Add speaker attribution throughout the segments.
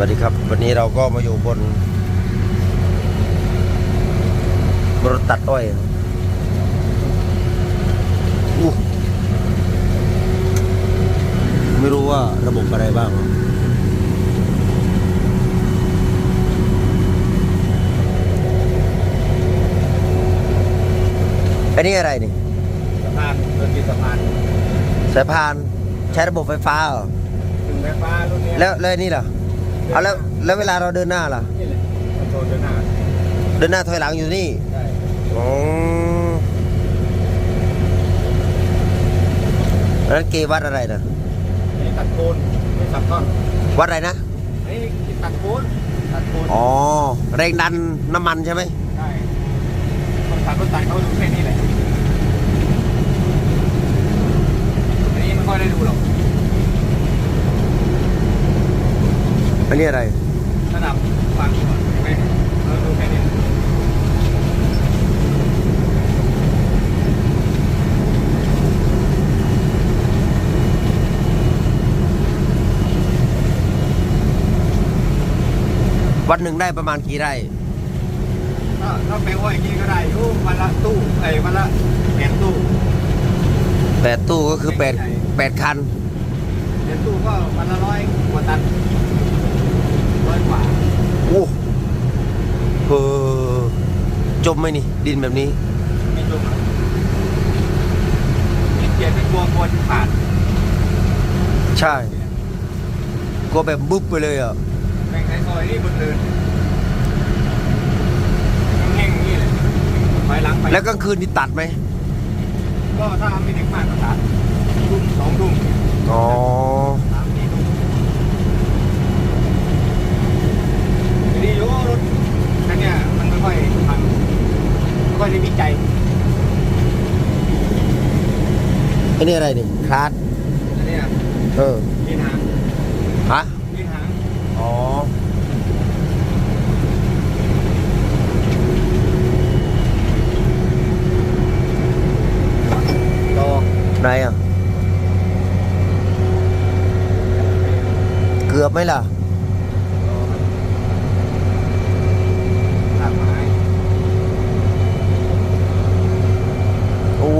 Speaker 1: วัสดีครับ วันนี้เราก็มาอยู่บนรถตัดอ้อยอู้ไม่รู้ว่าระบบอะไรบ้าง อันนี้อะไรนี่
Speaker 2: สะพานเดินที่สะพาน
Speaker 1: สายพานใช้ระบบไฟฟ้าเหรอ
Speaker 2: ถึงไฟฟ้ารุ่นเนี้ย
Speaker 1: แล้วแล้วอันนี่ล่ะ เอาแล้วแล้วเวลาเราเดินหน้าล่ะ
Speaker 2: นี่แหละคอนโทรลเดินหน้า
Speaker 1: เดินหน้าถอยหลังอยู่นี่
Speaker 2: ใช่
Speaker 1: อ๋อแล้วเกวัดอะไรนะ
Speaker 2: นี่ตัดโคนไม่สับท่อน
Speaker 1: วัดอะไรนะ
Speaker 2: นี่ตัดโคนตัดโคน
Speaker 1: อ๋อแรงดันน้ำมันใช่ไหม
Speaker 2: ใช่คนขับรถตัดเขาดูแค่นี้แหละอันนี้ไม่ค่อยได้ดูหรอก
Speaker 1: อันนี้อะไร
Speaker 2: ระดับฟังก่อนไม่เราดูแค่นี้
Speaker 1: วันหนึ่งได้ประมาณกี่ไร่
Speaker 2: ถ้าถ้าแปลว่าอย่างนี้ก็ได้อยู่วันละตู้ไอ้ยวันละแปดตู้
Speaker 1: แปดตู้ก็คือแปดแปดคัน
Speaker 2: แปดตู้ก็วันละร้อยกว่าตันร้ อยกว่า
Speaker 1: โอ้เออจมไหมนี่ ดินแบบนี้
Speaker 2: ไม่จมหรอกมีเกียร์เป็นกลัวกลัวจะขาด
Speaker 1: ใช่กลัวแบบบุ๊บไปเลยอะ
Speaker 2: แม่งในซอยนี่บนเดินแห้งๆอย่างนี้เลยถอยหลังไป
Speaker 1: แล้วกลางคืนนี่ตัดไหม
Speaker 2: ก็ถ้าไม่ดึกมากก็ตัดทุ่มสองทุ่ม
Speaker 1: อ๋อ
Speaker 2: สามสี่ทุ่มทีนี้โยรถคันเนี้ยมันไม่ค่อยทำไม่ค่อยได้วิจัย
Speaker 1: อั นนี้อะไรนี่คลาส
Speaker 2: อันเนี้ย
Speaker 1: เออ
Speaker 2: ดินหาง
Speaker 1: ฮะ
Speaker 2: ดินหาง
Speaker 1: อ๋อ
Speaker 2: ต่อ
Speaker 1: ไหนอะ เกือบไหมล่ะ
Speaker 2: หลักไม้
Speaker 1: โอ้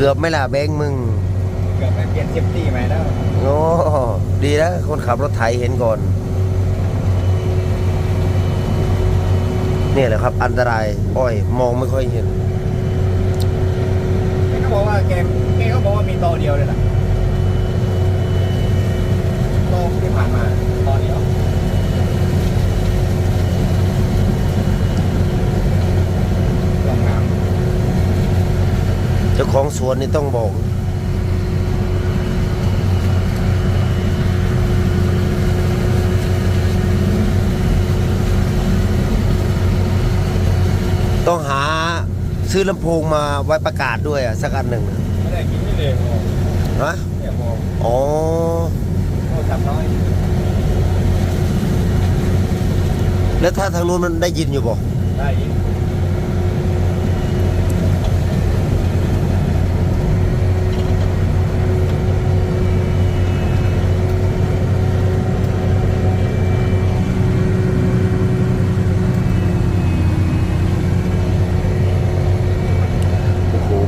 Speaker 1: เกือบไหม่ล่ะแบงค์มึง
Speaker 2: เกือบไปเปลี่ยนเซฟตี้ใหม่แล้ว
Speaker 1: โอ้ดีนะคนขับรถไถเห็นก่อน เนี่ยแหละครับ อันตราย อ้อย มองไม่ค่อยเห็น
Speaker 2: แกก็บอกว่าแกแกก็บอกว่ามีต่อเดียวเลยล่ะต่อที่ผ่านมาต่อเดียวลองน้
Speaker 1: เจ้าของส วนนี่ต้องบอกต้องหาซื้อลำโพงมาไว้ประกาศด้วยอะ สักอันหนึ่งอะำ
Speaker 2: ไม่ได้กินนี่เลยมอง
Speaker 1: ฮะ
Speaker 2: เนี่ยมอง
Speaker 1: อ๋อ
Speaker 2: โทรศัพท์น้อย
Speaker 1: แล้วถ้าทางนู้นมันได้ยินอยู่บ่
Speaker 2: ได้ยิน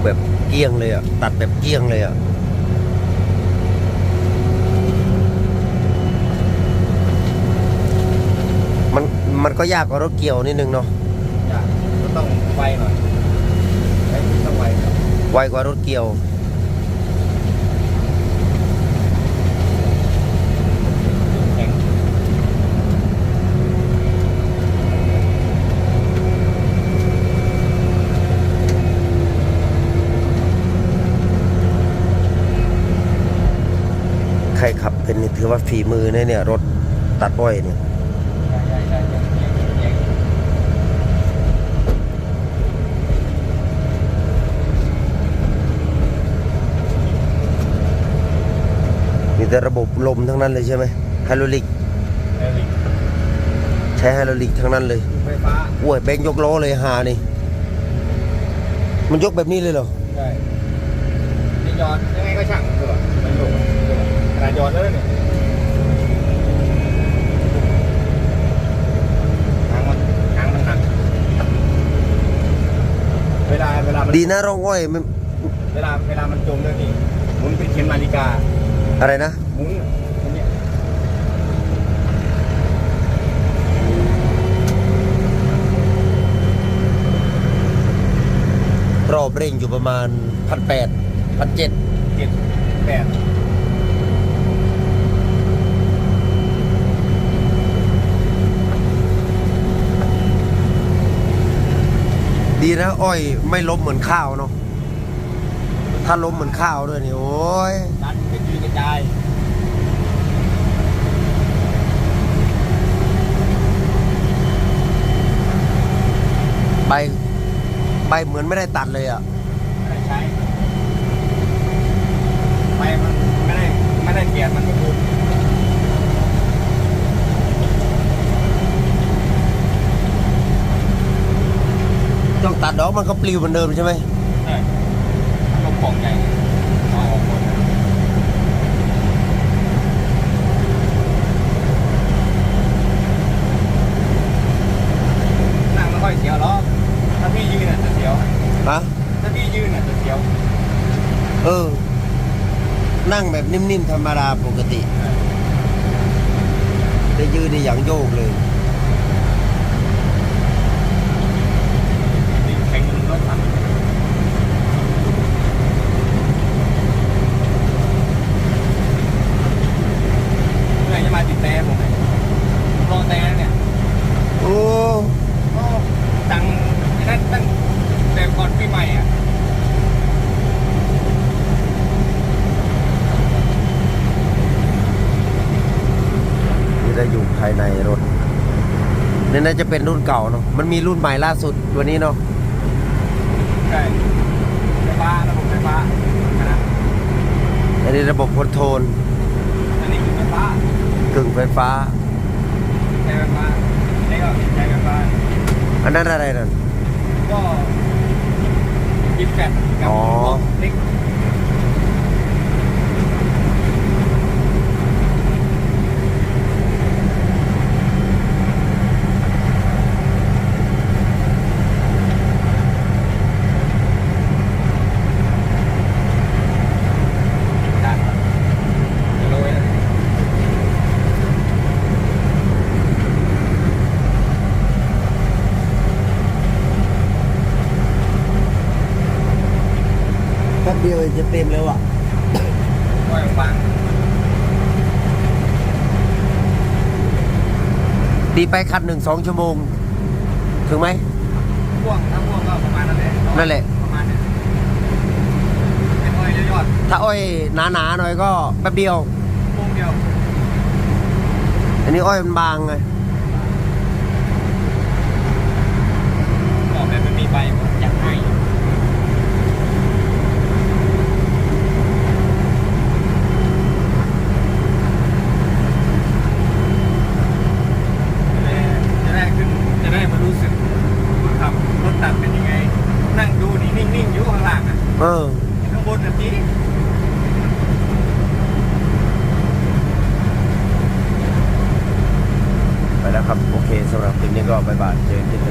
Speaker 1: แบบเกลี้ยงเลยอะ ตัดแบบเกลี้ยงเลยอะมันมันก็ยากกว่ารถเกี่ยวนิดนึงเนาะ
Speaker 2: จ้ะก็ต้องไวหน่อยไอ้ต้องไวครับ
Speaker 1: ไวกว่ารถเกี่ยว ใครขับเป็นนี่ถือว่าฝีมือนะเนี่ย รถตัดอ้อยเนี่ย
Speaker 2: ใช่ใช่ใช่ใช่แข็ง
Speaker 1: มีแต่ระบบลมทั้งนั้นเลยใช่ไหมไฮดรอลิก
Speaker 2: แรงลิง
Speaker 1: ใช้ไฮดรอลิกทั้งนั้นเลย
Speaker 2: ไฟฟ้า
Speaker 1: โอ้ยแบงค์ยกล้อเลยหานี่ มันยกแบบนี้เลยเหรอ
Speaker 2: ใช่นี่จอดยังไงก็ช่างคือแบบมันโดดขนาด จอดแล้วเนี่ยทางมันทางมันหนักเวลาเวลามัน
Speaker 1: ดีนะร่องอ้อยมัน
Speaker 2: เวลาเวลามันจมด้วยนี่หมุนเป็นเข็มนาฬิกา
Speaker 1: อะไรนะ
Speaker 2: หมุนอันเนี้ย
Speaker 1: รอบเร่งอยู่ประมาณพันแปดพันเจ็ด
Speaker 2: เจ็ดแปด
Speaker 1: ดีนะ อ้อยไม่ล้มเหมือนข้าวเนาะถ้าล้มเหมือนข้าวด้วยนี่โอ้ย
Speaker 2: ดันกระจุยกระจาย
Speaker 1: ใบใบเหมือนไม่ได้ตัดเลยอะ
Speaker 2: ไม่ได้ใช้ไปมันไม่ได้ไม่ได้เกียรมันก็คือ
Speaker 1: ต้องตัดดอกมันก็ปลิวเหมือนเดิมใช่ไหม
Speaker 2: ใช่ลมปองใหญ่เอาออกหมดนั่งไม่ค่อยเสียวหรอกถ้าพี่ยืนอะจะเสียว
Speaker 1: ฮะ
Speaker 2: ถ้าพี่ยืนอะจะเสียว
Speaker 1: เออ นั่งแบบนิ่มๆธรรมดาปกติ แต่ยืนในอย่างโยกเลย
Speaker 2: นี่แข่งรถสั่นเมื่อไหร่จะมาติดแต่ผมเนี่ยรอแต่เนี่ย
Speaker 1: โอ้
Speaker 2: ก็ตังนั่นตั้งแต่ก่อนปีใหม่อะ
Speaker 1: นี่ได้อยู่ ภายในรถนี่น่าจะเป็นรุ่นเก่าเนาะมันมีรุ่นใหม่ล่าสุดตัวนี้เนาะ
Speaker 2: ใช่ไฟฟ้าระบบไฟฟ้านะ
Speaker 1: อันนี้ระบบคอนโทรล
Speaker 2: อันนี้คือไฟฟ้ากึ่
Speaker 1: งไฟฟ้า
Speaker 2: ใช้ไฟฟ้าอันนี้ก็ใช้ไฟฟ้า
Speaker 1: อันนั้นอะไรนั่น
Speaker 2: ก็ยิบแฟดกับ
Speaker 1: อ๋อ
Speaker 2: เล็ก ได้จะโรยนะ
Speaker 1: แป๊บเดียวจะเต็มแล้วอะ
Speaker 2: ปล่อยฟัง
Speaker 1: ตีไปคันหนึ่งสองชั่วโมง ถึงไหม
Speaker 2: พ่วงถ้าพ่วงก็ประมาณนั้นแหละ
Speaker 1: นั่นแหละ
Speaker 2: ประมาณเนี้ยเป็นอ้อยยอด
Speaker 1: ถ้าอ้อยหนาๆหน่อยก็แป๊บเดียว
Speaker 2: ๆพ่วงเดียว
Speaker 1: อันนี้อ้อยมันบางไง
Speaker 2: บอกแบบมันมีใบผมอยากให้จะได้ขึ้น จะได้มารู้สึกว่าขับรถตัดเป็นยังไง นั่งดูนี่นิ่งๆอยู่ข้างหลังอะ
Speaker 1: เออ
Speaker 2: ข้างบนแบบนี้
Speaker 1: ไปแล้วครับ โอเคสำหรับคลิปนี้ก็บายบายเจอกันคลิป